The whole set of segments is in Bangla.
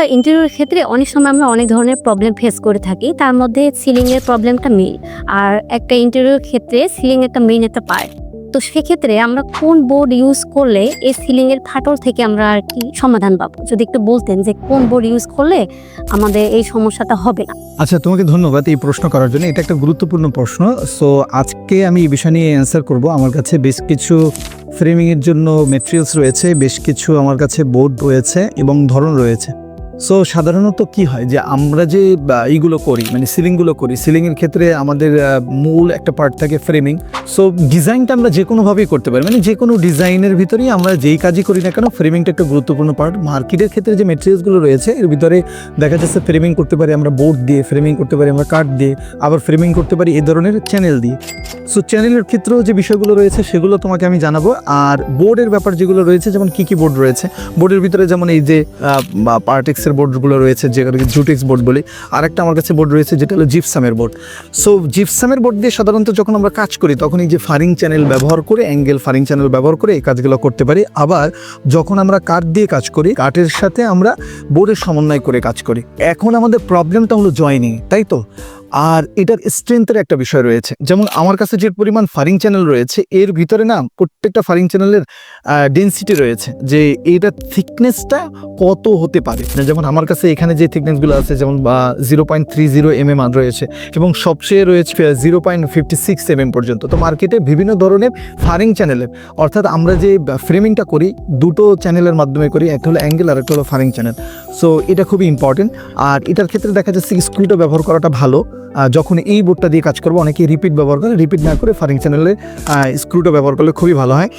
স্যার ইন্টেরিয়র ক্ষেত্রে অনেক সময় আমরা অনেক ধরনের প্রবলেম ফেস করে থাকি। তার মধ্যে সিলিং এর প্রবলেমটা মেইন আর একটা ইন্টেরিয়র ক্ষেত্রে সিলিং একটা মেইন একটা পার্ট তো সেক্ষেত্রে আমরা কোন বোর্ড ইউজ করলে এই সিলিং এর ফাটল থেকে আমরা আর কি সমাধান পাবো? যদি একটু বলতেন যে কোন বোর্ড ইউজ করলে আমাদের এই সমস্যাটা হবে না। আচ্ছা তোমাকে ধন্যবাদ এই প্রশ্ন করার জন্য। এটা একটা গুরুত্বপূর্ণ প্রশ্ন। সো আজকে আমি এই বিষয় নিয়ে অ্যান্সার করব। আমার কাছে বেশ কিছু ফ্রেমিংয়ের জন্য মেটেরিয়ালস রয়েছে, বেশ কিছু আমার কাছে বোর্ড রয়েছে এবং ধরন রয়েছে। সো সাধারণত কি হয় যে আমরা যে এইগুলো করি মানে সিলিংগুলো করি, সিলিংয়ের ক্ষেত্রে আমাদের মূল একটা পার্ট থাকে ফ্রেমিং সো ডিজাইনটা আমরা যে কোনোভাবেই করতে পারি মানে যে কোনো ডিজাইনের ভিতরেই আমরা যেই কাজই করি না কেন ফ্রেমিংটা একটা গুরুত্বপূর্ণ পার্ট মার্কেটের ক্ষেত্রে যে মেটেরিয়ালসগুলো রয়েছে, এর ভিতরে দেখা যাচ্ছে ফ্রেমিং করতে পারি আমরা বোর্ড দিয়ে ফ্রেমিং করতে পারি আমরা কাঠ দিয়ে, আবার ফ্রেমিং করতে পারি এই ধরনের চ্যানেল দিয়ে। সো চ্যানেলের ক্ষেত্রেও যে বিষয়গুলো রয়েছে, সেগুলো তোমাকে আমি জানাব। আর বোর্ডের ব্যাপার যেগুলো রয়েছে, যেমন কী কী বোর্ড রয়েছে বোর্ডের ভিতরে যেমন এই যে পার্টেক্সের বোর্ডগুলো রয়েছে যেগুলোকে জুটেক্স বোর্ড বলি। আরেকটা আমার কাছে বোর্ড রয়েছে, যেটা হলো জিপসামের বোর্ড। সো জিপসামের বোর্ড দিয়ে সাধারণত যখন আমরা কাজ করি তখন এই যে ফারিং চ্যানেল ব্যবহার করে অ্যাঙ্গেল ফারিং চ্যানেল ব্যবহার করে এই কাজগুলো করতে পারি। আবার যখন আমরা কাঠ দিয়ে কাজ করি, কাঠের সাথে আমরা বোর্ডের সমন্বয় করে কাজ করি। এখন আমাদের প্রবলেমটা হলো জয়নিং তাই তো? আর এটার স্ট্রেংথের একটা বিষয় রয়েছে। যেমন আমার কাছে যে পরিমাণ ফারিং চ্যানেল রয়েছে, এর ভিতরে না প্রত্যেকটা ফারিং চ্যানেলের ডেন্সিটি রয়েছে, যে এইটার থিকনেসটা কত হতে পারে। যেমন আমার কাছে এখানে যে থিকনেসগুলো আছে, যেমন বা zero point three zero M M রয়েছে, এবং সবচেয়ে রয়েছে zero point fifty six M M পর্যন্ত। তো মার্কেটে বিভিন্ন ধরনের ফারিং চ্যানেলের অর্থাৎ আমরা যে ফ্রেমিংটা করি, দুটো চ্যানেলের মাধ্যমে করি, একটা হলো অ্যাঙ্গেল আর একটা হলো ফারিং চ্যানেল সো এটা খুবই ইম্পর্টেন্ট আর এটার ক্ষেত্রে দেখা যাচ্ছে স্ক্রুটা ব্যবহার করাটা ভালো। যখন এই বোর্ডটা দিয়ে কাজ করব অনেকে রিপিট ব্যবহার করে রিপিট না করে ফারিং চ্যানেলে স্ক্রুটা ব্যবহার করলে খুবই ভালো হয়।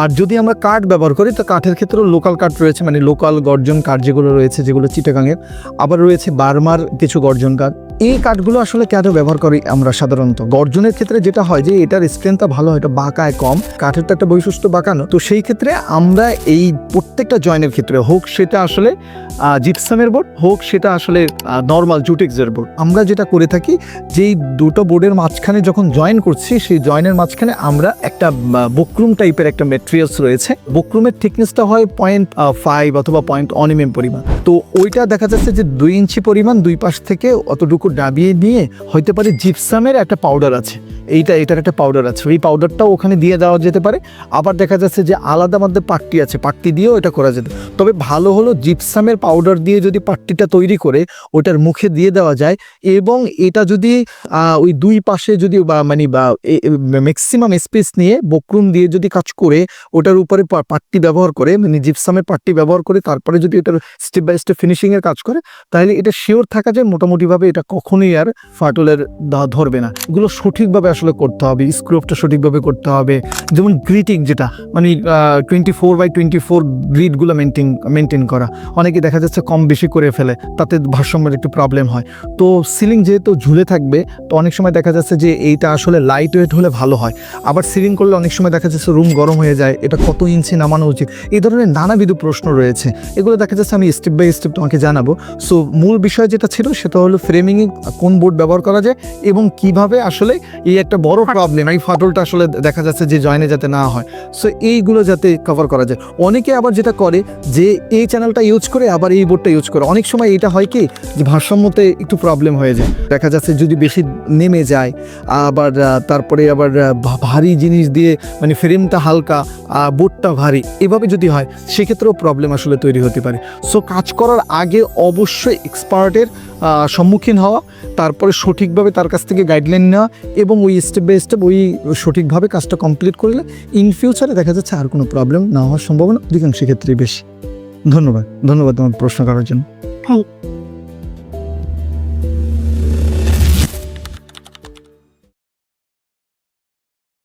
আর যদি আমরা কাঠ ব্যবহার করি, তো কাঠের ক্ষেত্রেও লোকাল কাঠ রয়েছে মানে লোকাল গর্জন কাঠ যেগুলো রয়েছে, যেগুলো চিটাগাঙের আবার রয়েছে বার্মার কিছু গর্জন কাঠ এই কাঠগুলো আসলে কেন ব্যবহার করি আমরা সাধারণত? গর্জনের ক্ষেত্রে যেটা হয় যে এটার স্ট্রেংথটা ভালো হয় এটা বাঁকায় কম। কাঠের তো একটা বৈশিষ্ট্য বাঁকানো। তো সেই ক্ষেত্রে আমরা এই প্রত্যেকটা জয়েনের ক্ষেত্রে হোক সেটা আসলে জিপসামের বোর্ড হোক সেটা আসলে নর্মাল জুটেক্সের বোর্ড আমরা যেটা করে থাকি, যেই দুটো বোর্ডের মাঝখানে যখন জয়েন করছি, সেই জয়েনের মাঝখানে আমরা একটা বকরুম টাইপের একটা মেটেরিয়ালস রয়েছে। বকরুমের থিকনেসটা হয় পয়েন্ট ফাইভ অথবা পয়েন্ট অন এম পরিমাণ। তো ওইটা দেখা যাচ্ছে যে দুই ইঞ্চি পরিমাণ দুই পাশ থেকে অতটুকু ডাবিয়ে নিয়ে হইতে পারে জিপসামের একটা পাউডার আছে। এইটা এটার একটা পাউডার আছে। ওই পাউডারটাও ওখানে দিয়ে দেওয়া যেতে পারে। আবার দেখা যাচ্ছে যে আলাদা মধ্যে পাট্টি আছে। পাট্টি দিয়েও এটা করা যেত তবে ভালো হলো জিপসামের পাউডার দিয়ে যদি পাট্টিটা তৈরি করে, ওটার মুখে দিয়ে দেওয়া যায় এবং এটা যদি ওই দুই পাশে যদি মানে ম্যাক্সিমাম স্পেস নিয়ে বকরুম দিয়ে যদি কাজ করে, ওটার উপরে পাট্টি ব্যবহার করে মানে জিপসামের পাট্টি ব্যবহার করে, তারপরে যদি ওটার স্টেপ বাই স্টেপ ফিনিশিংয়ের কাজ করে তাহলে এটা শিওর থাকা যায় মোটামুটিভাবে এটা কখনোই আর ফাটলের ধরবে না। এগুলো সঠিকভাবে আসলে করতে হবে স্ক্রুপটা সঠিকভাবে করতে হবে। যেমন গ্রিটিং যেটা মানে twenty four by twenty four গ্রিডগুলো maintain maintain করা। অনেকে দেখা যাচ্ছে কম বেশি করে ফেলে, তাতে ভারসাম্যের একটু প্রবলেম হয়। তো সিলিং যেহেতু ঝুলে থাকবে, তো অনেক সময় দেখা যাচ্ছে যে এইটা আসলে লাইট ওয়েট হলে ভালো হয়। আবার সিলিং করলে অনেক সময় দেখা যাচ্ছে রুম গরম হয়ে যায়, এটা কত ইঞ্চি নামানো উচিত? এই ধরনের নানাবিধ প্রশ্ন রয়েছে। এগুলো দেখা যাচ্ছে আমি স্টেপ বাই স্টেপ তোমাকে জানাব? সো মূল বিষয় যেটা ছিল সেটা হলো ফ্রেমিংয়ে কোন বোর্ড ব্যবহার করা যায় এবং কীভাবে আসলে এই একটা বড় প্রবলেম এই ফাটলটা আসলে দেখা যাচ্ছে যে জয়েনে যাতে না হয়। সো এইগুলো যাতে কভার করা যায়। অনেকে আবার যেটা করে যে এই চ্যানেলটা ইউজ করে আবার এই বোর্ডটা ইউজ করে। অনেক সময় এটা হয় কি যে ভারসাম্যতে একটু প্রবলেম হয়ে যায়। দেখা যাচ্ছে যদি বেশি নেমে যায় আবার তারপরে আবার ভারী জিনিস দিয়ে মানে ফ্রেমটা হালকা বোর্ডটা ভারী এভাবে যদি হয় সেক্ষেত্রেও প্রবলেম আসলে তৈরি হতে পারে। সো কাজ করার আগে অবশ্যই এক্সপার্টের সম্মুখীন হওয়া, তারপরে সঠিকভাবে তার কাছ থেকে গাইডলাইন নেওয়া এবং ওই স্টেপ বাই স্টেপ ওই সঠিকভাবে কাজটা কমপ্লিট করলে ইন ফিউচারে দেখা যাচ্ছে আর কোনো প্রবলেম না হওয়ার সম্ভাবনা অধিকাংশ ক্ষেত্রেই বেশি। ধন্যবাদ। ধন্যবাদ তোমার প্রশ্ন করার জন্য।